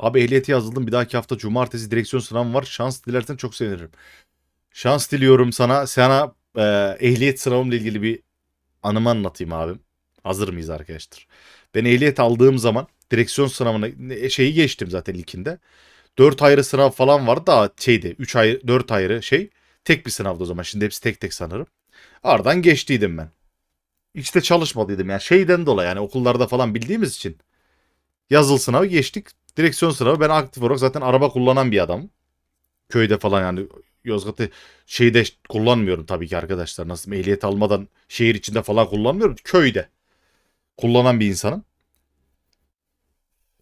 Abi ehliyeti yazıldım. Bir dahaki hafta cumartesi direksiyon sınavım var. Şans dilersen çok sevinirim. Şans diliyorum sana. Sana e, ehliyet sınavımla ilgili bir anımı anlatayım abim. Hazır mıyız arkadaşlar? Ben ehliyet aldığım zaman direksiyon sınavına ne- şeyi geçtim zaten ilkinde. 4 ayrı sınav falan vardı da şeydi 3 ayrı 4 ayrı şey tek bir sınavdı o zaman. Şimdi hepsi tek tek sanırım. Aradan geçtiydim ben. İşte çalışmadıydım yani şeyden dolayı yani okullarda falan bildiğimiz için. Yazılı sınavı geçtik. Direksiyon sınavı ben aktif olarak zaten araba kullanan bir adamım. Köyde falan yani Yozgat'ı şeyde kullanmıyorum tabii ki arkadaşlar. Nasıl ehliyet almadan şehir içinde falan kullanmıyorum. Köyde kullanan bir insanım.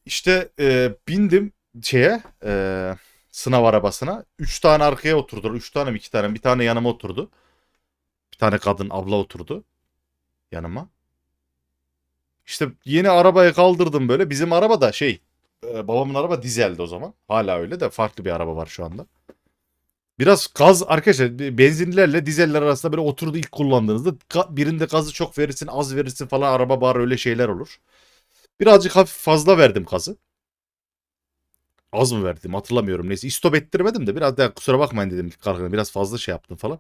İşte e, bindim şeye e, sınav arabasına. Üç tane arkaya oturdular. Üç tane mi iki tane? Bir tane yanıma oturdu. Bir tane kadın abla oturdu yanıma. İşte yeni arabayı kaldırdım böyle. Bizim araba da şey e, babamın araba dizeldi o zaman. Hala öyle de farklı bir araba var şu anda. Biraz gaz arkadaşlar benzinlilerle dizeller arasında böyle oturdu ilk kullandığınızda birinde gazı çok verirsin az verirsin falan araba bağır öyle şeyler olur. Birazcık hafif fazla verdim gazı. Az mı verdim hatırlamıyorum neyse. İstop ettirmedim de biraz daha kusura bakmayın dedim kalkın biraz fazla şey yaptım falan.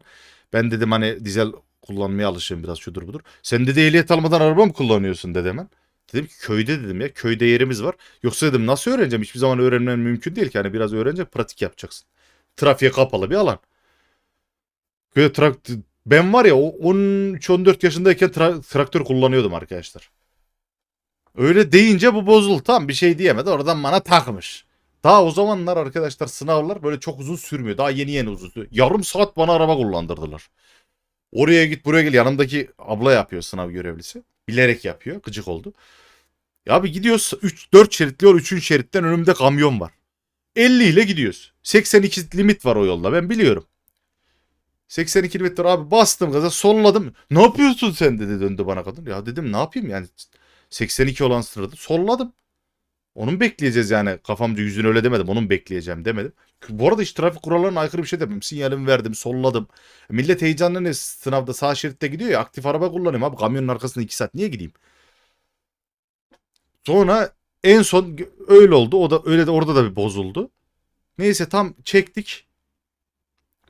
Ben dedim hani dizel kullanmaya alışığım biraz şudur budur. Sen dedi ehliyet almadan araba mı kullanıyorsun dedi hemen. Dedim ki köyde dedim ya köyde yerimiz var. Yoksa dedim nasıl öğreneceğim hiçbir zaman öğrenmem mümkün değil ki. Hani biraz öğrenecek pratik yapacaksın. Trafiğe kapalı bir alan. Böyle trak- ben var ya o 13-14 yaşındayken tra- traktör kullanıyordum arkadaşlar. Öyle deyince bu bozuldu. Tamam bir şey diyemedi. Oradan bana takmış. Daha o zamanlar arkadaşlar sınavlar böyle çok uzun sürmüyor. Daha yeni yeni uzun. Yarım saat bana araba kullandırdılar. Oraya git buraya gel. Yanımdaki abla yapıyor sınav görevlisi. Bilerek yapıyor. Gıcık oldu. Ya abi gidiyoruz 3 4 şeritli yol 3. şeritten önümde kamyon var. 50 ile gidiyoruz. 82 limit var o yolda ben biliyorum. 82 limit var abi bastım gaza solladım. Ne yapıyorsun sen dedi döndü bana kadın. Ya dedim ne yapayım yani 82 olan sırada solladım. Onun bekleyeceğiz yani kafamca yüzünü öyle demedim onun bekleyeceğim demedim. Bu arada hiç trafik kurallarına aykırı bir şey demedim. Sinyalimi verdim solladım. Millet heyecanlı ne sınavda sağ şeritte gidiyor ya aktif araba kullanıyorum abi kamyonun arkasında 2 saat niye gideyim? Sonra en son öyle oldu. O da öyle de orada da bir bozuldu. Neyse tam çektik.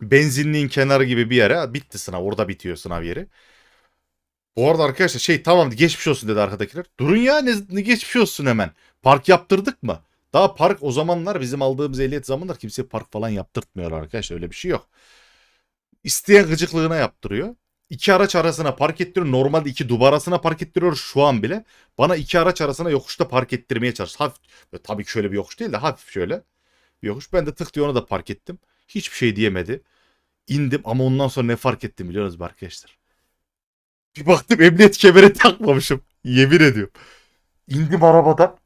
Benzinliğin kenarı gibi bir yere bitti sınav. Orada bitiyor sınav yeri. Bu arada arkadaşlar şey tamam geçmiş olsun dedi arkadakiler. Durun ya ne, ne geçmiş olsun hemen. Park yaptırdık mı? Daha park o zamanlar bizim aldığımız ehliyet zamanlar kimseye park falan yaptırtmıyor arkadaşlar. Öyle bir şey yok. İsteyen gıcıklığına yaptırıyor. İki araç arasına park ettiriyor. Normalde iki duba arasına park ettiriyor şu an bile. Bana iki araç arasına yokuşta park ettirmeye çalıştı. Hafif, tabii ki şöyle bir yokuş değil de hafif şöyle bir yokuş. Ben de tık diye ona da park ettim. Hiçbir şey diyemedi. İndim ama ondan sonra ne fark ettim biliyor musunuz arkadaşlar? Bir baktım emniyet kemeri takmamışım. Yemin ediyorum. İndim arabadan.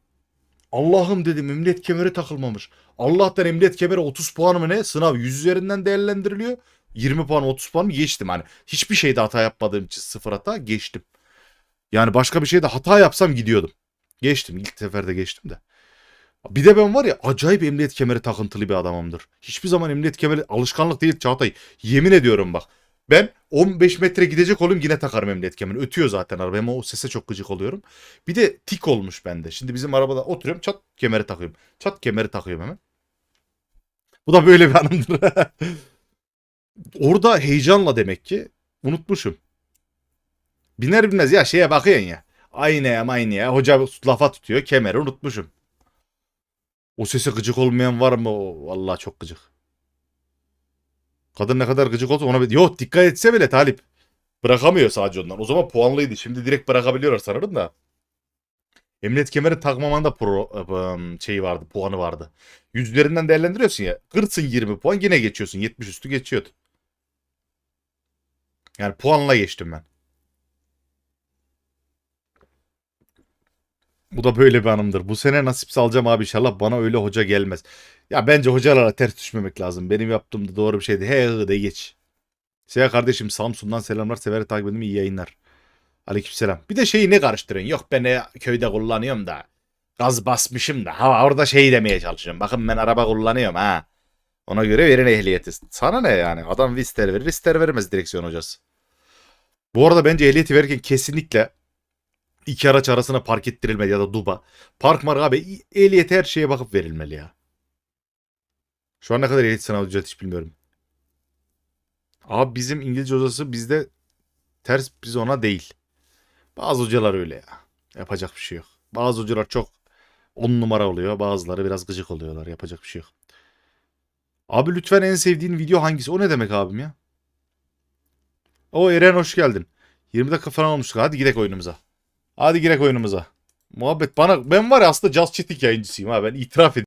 Allah'ım dedim emniyet kemeri takılmamış. Allah'tan emniyet kemeri 30 puan mı ne? Sınav 100 üzerinden değerlendiriliyor. 20 puan 30 puan geçtim. Hani hiçbir şeyde hata yapmadığım için sıfır hata geçtim. Yani başka bir şeyde hata yapsam gidiyordum. Geçtim. İlk seferde geçtim de. Bir de ben var ya acayip emniyet kemeri takıntılı bir adamımdır. Hiçbir zaman emniyet kemeri alışkanlık değil Çağatay. Yemin ediyorum bak. Ben 15 metre gidecek olayım yine takarım emniyet kemerini. Ötüyor zaten araba ama o sese çok gıcık oluyorum. Bir de tik olmuş bende. Şimdi bizim arabada oturuyorum çat kemeri takıyorum. Çat kemeri takıyorum hemen. Bu da böyle bir anımdır. Orada heyecanla demek ki unutmuşum. Biner binmez ya şeye bakıyorsun ya. Aynı ya aynı ya. Hoca lafa tutuyor kemeri unutmuşum. O sese gıcık olmayan var mı? Vallahi çok gıcık. Kadın ne kadar gıcık olsa ona... Yok dikkat etse bile Talip. Bırakamıyor sadece ondan. O zaman puanlıydı. Şimdi direkt bırakabiliyorlar sanırım da. Emniyet kemeri takmaman da pro, ım, şeyi vardı, puanı vardı. Yüzlerinden değerlendiriyorsun ya. Kırsın 20 puan yine geçiyorsun. 70 üstü geçiyordu. Yani puanla geçtim ben. Bu da böyle bir anımdır. Bu sene nasipse alacağım abi inşallah. Bana öyle hoca gelmez. Ya bence hocalara ters düşmemek lazım. Benim yaptığım da doğru bir şeydi. He de geç. Seya kardeşim Samsun'dan selamlar. Severek takip edin. iyi yayınlar. Aleykümselam. Bir de şeyi ne karıştırıyorsun? Yok ben e, köyde kullanıyorum da. Gaz basmışım da. Ha orada şey demeye çalışıyorum. Bakın ben araba kullanıyorum ha. Ona göre verin ehliyeti. Sana ne yani? Adam ister verir ister vermez direksiyon hocası. Bu arada bence ehliyeti verirken kesinlikle iki araç arasına park ettirilmeli ya da duba. Park mark abi ehliyet her şeye bakıp verilmeli ya. Şu an ne kadar ehliyet sınavı ücret hiç bilmiyorum. Abi bizim İngilizce hocası bizde ters biz ona değil. Bazı hocalar öyle ya. Yapacak bir şey yok. Bazı hocalar çok on numara oluyor. Bazıları biraz gıcık oluyorlar. Yapacak bir şey yok. Abi lütfen en sevdiğin video hangisi? O ne demek abim ya? O Eren hoş geldin. 20 dakika falan olmuştuk. Hadi gidelim oyunumuza. Hadi girek oyunumuza. Muhabbet bana ben var ya aslında Just Chatting yayıncısıyım ha ben itiraf ediyorum.